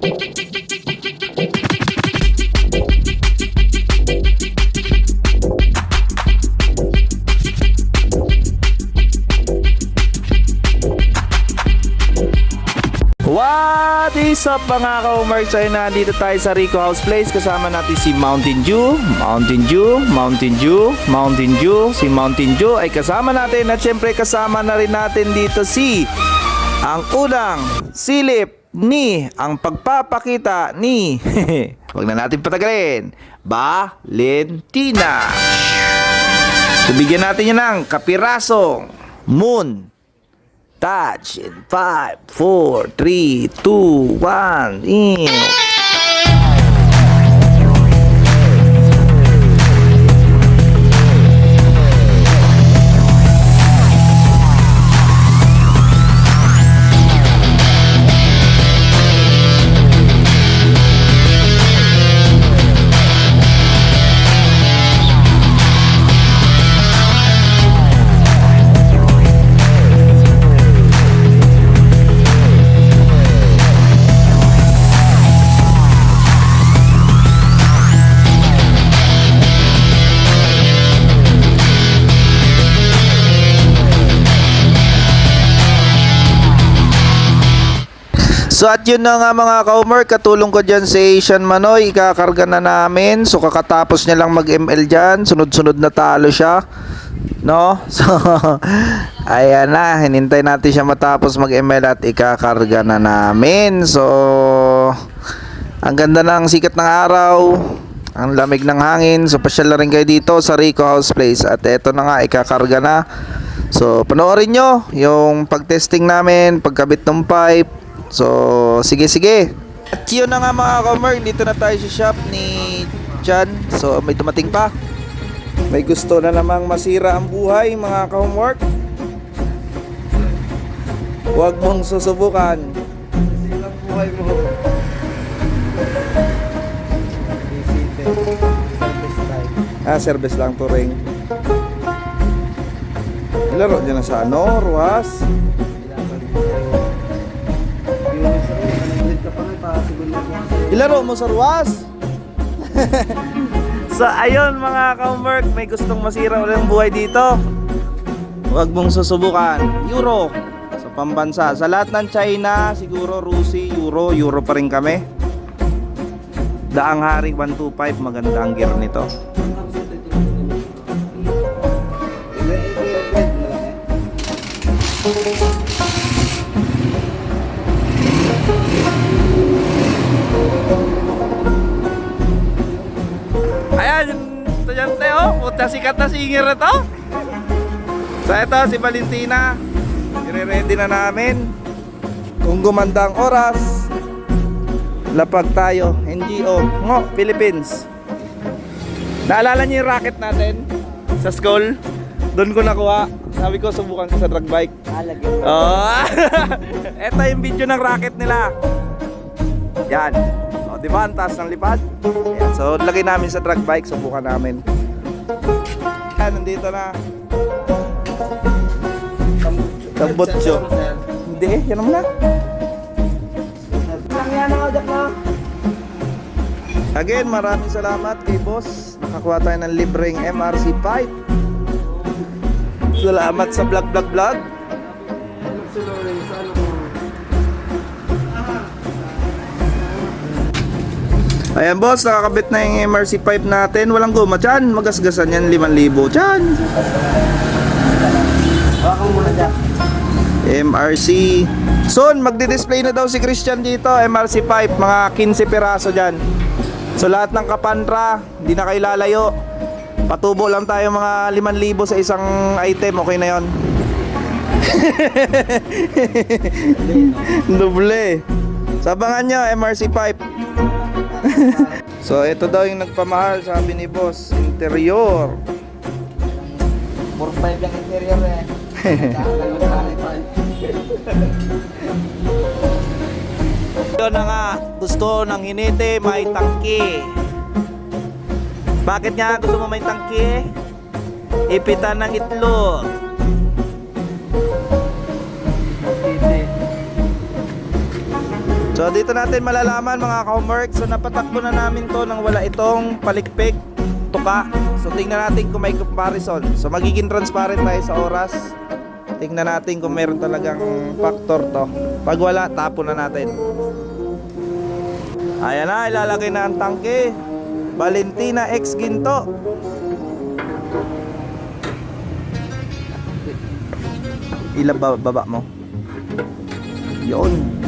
What is up mga ka-Umers? Ay nandito tayo sa Rico House Place Kasama natin si Mountain Dew Mountain Dew, Mountain Dew, Mountain Dew Si Mountain Dew ay kasama natin At syempre kasama na rin natin dito si Ang unang silip ni Ang pagpapakita ni. Huwag na natin patagalin. Valentina. So natin yan ng kapirasong Moon. Touch in 5, 4, 3, 2, 1, in. So at yun na nga mga kaumer, katulong ko dyan si Asian Manoy, ikakarga na namin. So kakatapos niya lang mag-ML dyan, sunod-sunod na talo siya. No? So, ayan na, hinintay natin siya matapos mag-ML at ikakarga na namin. So, ang ganda ng sikat ng araw, ang lamig ng hangin. So, pasyal na rin kayo dito sa Rico House Place. At eto na nga, ikakarga na. So, panoorin nyo yung pag-testing namin, pagkabit ng pipe. So, sige sige. At yun na nga mga kamer, dito na tayo sa shop ni Chan. So, may tumating pa. May gusto na namang masira ang buhay mga ka-homework. Huwag mong susubukan. Silang buhay mo. Ah, service lang to ring. Laro dyan na sa ano, Ruas. Ilaro mo sa Ruas. so ayun mga ka-homework, may gustong masira ulit ang buhay dito. Huwag mong susubukan. Euro sa pambansa. Sa lahat ng China, siguro Rusi, Euro, Euro pa rin kami. Daang Hari 125, maganda ang gear nito. Ayan, Puta sikat na singer na to. So ito si Valentina.Ire-ready na namin. Kung gumanda ang oras, lapag tayo. NGO. Ngo, Philippines. Naalala niyo yung racket natin sa school? Doon ko nakuha. Sabi ko, subukan ko sa drag bike. Alagyan. Oh. Ito yung video ng racket nila. Yan. O, di ba? Ang taas ng lipad. Yan. So, lagay namin sa drag bike. Subukan namin. Yan, nandito na. Tambutso. Hindi, yan naman na. Again, maraming salamat kay boss. Nakakuha tayo ng libreng MRC pipe. Salamat sa vlog vlog vlog. Ayan boss, nakakabit na yung MRC pipe natin. Walang guma dyan. Magasgasan yan 5,000 dyan. MRC. Soon, magdi-display na daw si Christian dito. MRC pipe, mga 15 piraso dyan. So lahat ng kapantra, hindi na kayo lalayo. Patubo lang tayo mga 5,000 sa isang item. Okay na yon. Doble. Sabangan nyo, MRC pipe. so ito daw yung nagpamahal, sabi ni boss. Interior. 4-5 yung interior eh. Yun na nga, gusto ng hinete, may tangke. Bakit nga gusto mo may tangke? Ipitan ng itlog. So dito natin malalaman mga ka-homework. So napatakbo na namin to nang wala itong palikpik, tuka. So tingnan natin kung may comparison. So magiging transparent tayo sa oras. Tingnan natin kung meron talagang factor to. Pag wala, tapo na natin. Ayan na, ilalagay na ang tangke. Valentina X Ginto. Ila ba- baba mo? Yun.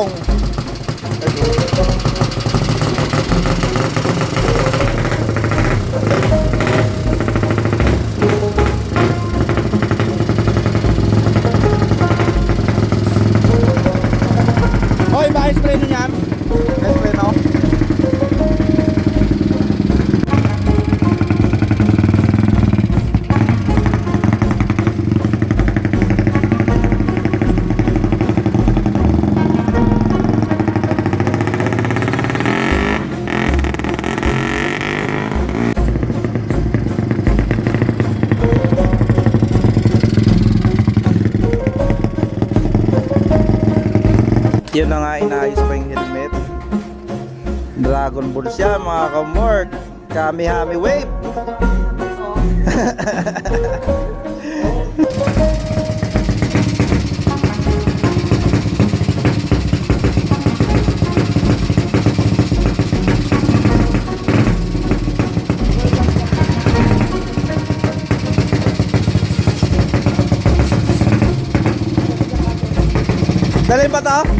Ang lutong. Hoy, ba spray Yun na nga, inaayos pa yung helmet. Dragon Ball siya, mga kamork. Kami-hami wave. Dalhin ba to?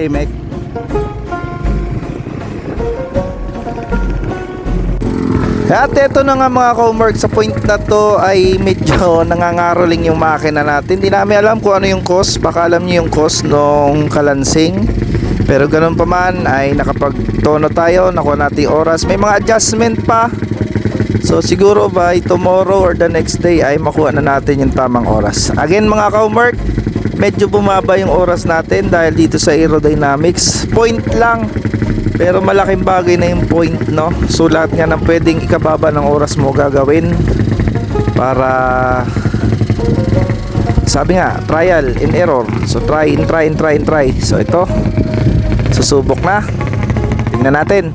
Tahimik. At eto na nga mga ka-homework sa point na to ay medyo nangangaroling yung makina natin. Hindi namin alam kung ano yung cost. Baka alam niyo yung cost nung kalansing. Pero ganun pa man ay nakapagtono tayo. Nakuha natin oras. May mga adjustment pa. So siguro by tomorrow or the next day ay makuha na natin yung tamang oras. Again mga ka-homework, medyo bumaba yung oras natin dahil dito sa aerodynamics. Point lang. Pero malaking bagay na yung point, no? So lahat nga ng pwedeng ikababa ng oras mo gagawin para sabi nga, trial and error. So try and try and try and try. So ito, susubok na. Tingnan natin.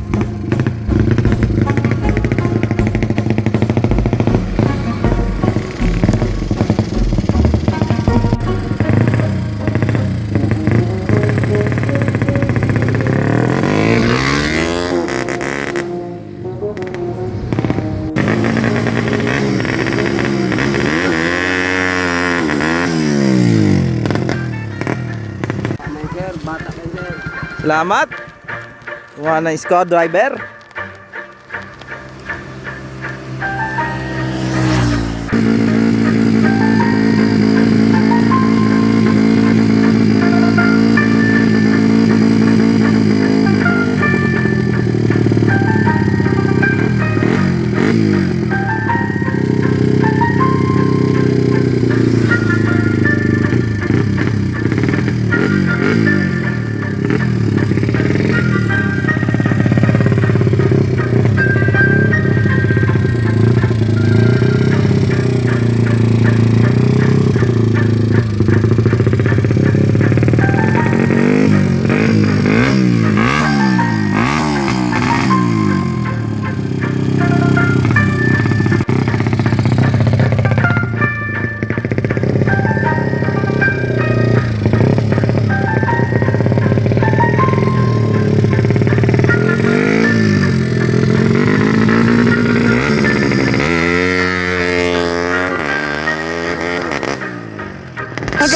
Salamat. Kuha ng screwdriver.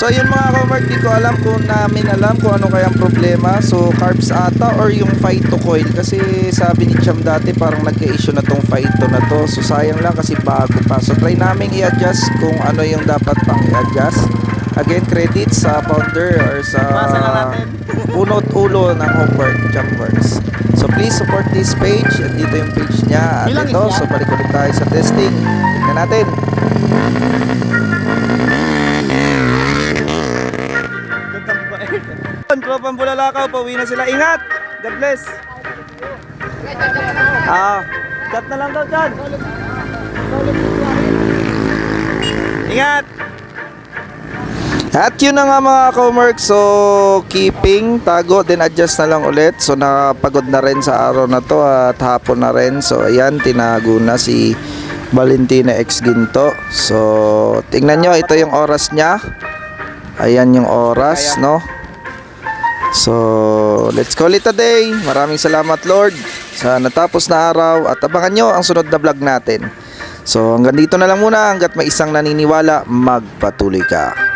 So yun mga ka-mark, di ko alam kung namin alam kung ano kayang problema. So carbs ata or yung Phyto coil. Kasi sabi ni Cham dati parang nagka-issue na tong Phyto na to. So sayang lang kasi bago pa. So try namin i-adjust kung ano yung dapat pang i-adjust. Again, credit sa founder or sa punot ulo ng Homework Jamworks. So please support this page. At dito yung page niya. At ito, so balik ulit tayo sa testing. Tingnan natin. Tropang Bulalakaw, pauwi na sila. Ingat! God bless! Ah, chat na lang daw dyan. Ingat! At yun na nga mga ka-work, so keeping, tago, then adjust na lang ulit. So nakapagod na rin sa araw na to at hapon na rin. So ayan, tinago na si Valentina X Ginto. So tingnan nyo, ito yung oras niya. Ayan yung oras, no? So, let's call it a day. Maraming salamat Lord sa natapos na araw at abangan nyo ang sunod na vlog natin. So, hanggang dito na lang muna hanggat may isang naniniwala, magpatuloy ka.